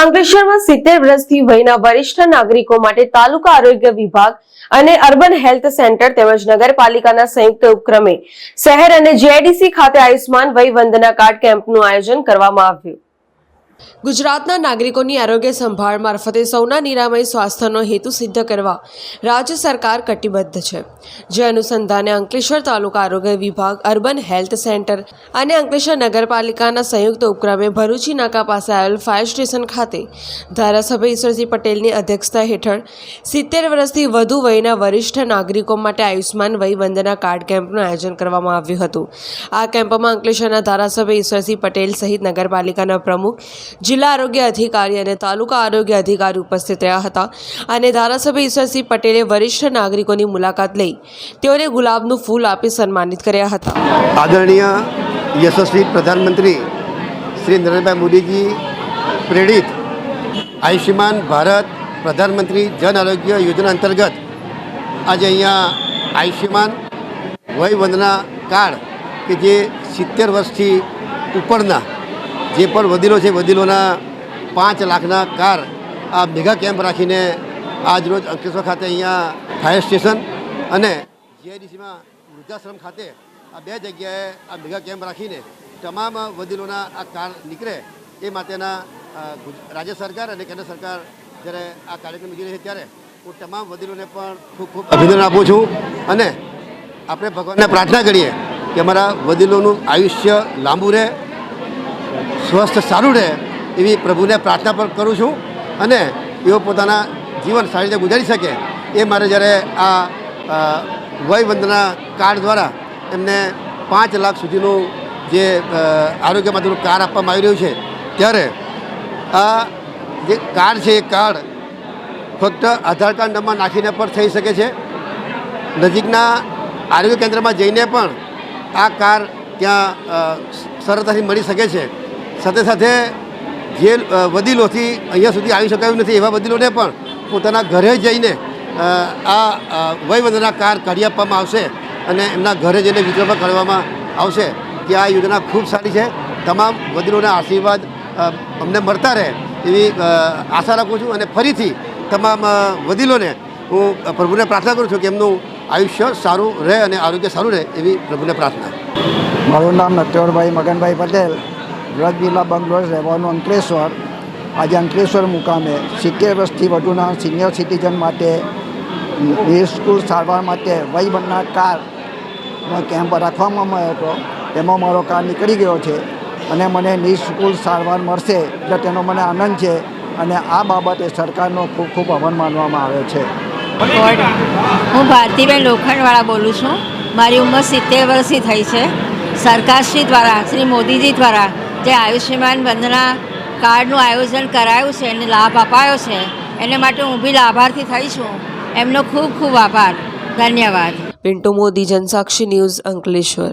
અંકલેશ્વરમાં સિત્તેર વર્ષથી વયના વરિષ્ઠ નાગરિકો માટે તાલુકા આરોગ્ય વિભાગ અને અર્બન હેલ્થ સેન્ટર તેમજ નગરપાલિકાના સંયુક્ત ઉપક્રમે શહેર અને જીઆઈડીસી ખાતે આયુષ્માન વય વંદના કાર્ડ કેમ્પનું આયોજન કરવામાં આવ્યું. ગુજરાતના નાગરિકોની આરોગ્ય સંભાળ મારફતે સૌના નિરામય સ્વાસ્થ્યનો હેતુ સિદ્ધ કરવા રાજ્ય સરકાર કટિબદ્ધ છે. જે અનુસંધાને અંકલેશ્વર તાલુકા આરોગ્ય વિભાગ, અર્બન હેલ્થ સેન્ટર અને અંકલેશ્વર નગરપાલિકાના સંયુક્ત ઉપક્રમે ભરૂચી નાકા પાસે આવેલ ફાયર સ્ટેશન ખાતે ધારાસભ્ય ઈશ્વરસિંહ પટેલની અધ્યક્ષતા હેઠળ સિત્તેર વર્ષથી વધુ વયના વરિષ્ઠ નાગરિકો માટે આયુષ્માન વય વંદના કાર્ડ કેમ્પનું આયોજન કરવામાં આવ્યું હતું. આ કેમ્પમાં અંકલેશ્વરના ધારાસભ્ય ઈશ્વરસિંહ પટેલ સહિત નગરપાલિકાના પ્રમુખ જિલ્લા આરોગ્ય અધિકારી અને તાલુકા આરોગ્ય અધિકારી ઉપસ્થિત રહ્યા હતા અને ધારાસભ્ય ઈશ્વરસિંહ પટેલે વરિષ્ઠ નાગરિકોની મુલાકાત લઈ તેઓને ગુલાબનું ફૂલ આપી સન્માનિત કર્યા હતા. આદરણીય યશસ્વી પ્રધાનમંત્રી શ્રી નરેન્દ્રભાઈ મોદીજી પ્રેરિત આયુષ્યમાન ભારત પ્રધાનમંત્રી જન આરોગ્ય યોજના અંતર્ગત આજે અહીંયા આયુષ્યમાન વય વંદના કાર્ડ કે જે સિત્તેર વર્ષથી ઉપરના જે પણ વડીલો છે, વડીલોના પાંચ લાખના કાર આ મેગા કેમ્પ રાખીને આજ રોજ અંકલેશ્વર ખાતે અહીંયા ફાયર સ્ટેશન અને જીઆઈડીસીમાં વૃદ્ધાશ્રમ ખાતે આ બે જગ્યાએ આ મેગા કેમ્પ રાખીને તમામ વડીલોના આ કાર નીકળે એ માટેના રાજ્ય સરકાર અને કેન્દ્ર સરકાર જ્યારે આ કાર્યક્રમ યોજી રહી છે ત્યારે હું તમામ વડીલોને પણ ખૂબ ખૂબ અભિનંદન આપું છું અને આપણે ભગવાનને પ્રાર્થના કરીએ કે અમારા વડીલોનું આયુષ્ય લાંબુ રહે સ્વસ્થ સારું રહે એવી પ્રભુને પ્રાર્થના પણ કરું છું અને એઓ પોતાના જીવન સારી રીતે ગુજારી શકે એ મારે જ્યારે આ વય વંદના કાર્ડ દ્વારા એમને પાંચ લાખ સુધીનું જે આરોગ્ય માટેનું કાર્ડ આપવામાં આવી રહ્યું છે, ત્યારે આ જે કાર્ડ છે એ કાર્ડ ફક્ત આધાર કાર્ડ નંબર નાખીને પણ થઈ શકે છે. નજીકના આરોગ્ય કેન્દ્રમાં જઈને પણ આ કાર્ડ ત્યાં સરળતાથી મળી શકે છે. સાથે સાથે જે વડીલોથી અહીંયા સુધી આવી શકાયું નથી, એવા વડીલોને પણ પોતાના ઘરે જઈને આ વયવંદના કાર્ડ કાઢી આપવામાં આવશે અને એમના ઘરે જઈને વિતરણ કરવામાં આવશે. કે આ યોજના ખૂબ સારી છે. તમામ વડીલોના આશીર્વાદ અમને મળતા રહે એવી આશા રાખું છું અને ફરીથી તમામ વડીલોને હું પ્રભુને પ્રાર્થના કરું છું કે એમનું આયુષ્ય સારું રહે અને આરોગ્ય સારું રહે એવી પ્રભુને પ્રાર્થના. મારું નામ નટવરભાઈ મગનભાઈ પટેલ. વ્રત વિલા બંગલોર રહેવાનું અંકલેશ્વર આજે અંકલેશ્વર મુકામે. સિત્તેર વર્ષથી વધુના સિનિયર સિટીઝન માટે નિઃશુલ્ક સારવાર માટે વય બનનાર કારનો કેમ્પ રાખવામાં આવ્યો હતો. તેમાં મારો કાર નીકળી ગયો છે અને મને નિઃશુલ્ક સારવાર મળશે. એટલે તેનો મને આનંદ છે અને આ બાબતે સરકારનો ખૂબ ખૂબ આભાર માનવામાં આવ્યો છે. હું ભારતીબેન લોખંડવાળા બોલું છું. મારી ઉંમર સિત્તેર વર્ષથી થઈ છે. સરકારશ્રી દ્વારા, શ્રી મોદીજી દ્વારા જે આયુષ્યમાન વંદના કાર્ડનું આયોજન કરાયું છે, એને લાભ અપાયો છે, એને માટે હું બી લાભાર્થી થઈ છું. એમનો ખૂબ ખૂબ આભાર. ધન્યવાદ. પિન્ટુ મોદી, જનસાક્ષી ન્યૂઝ અંકલેશ્વર.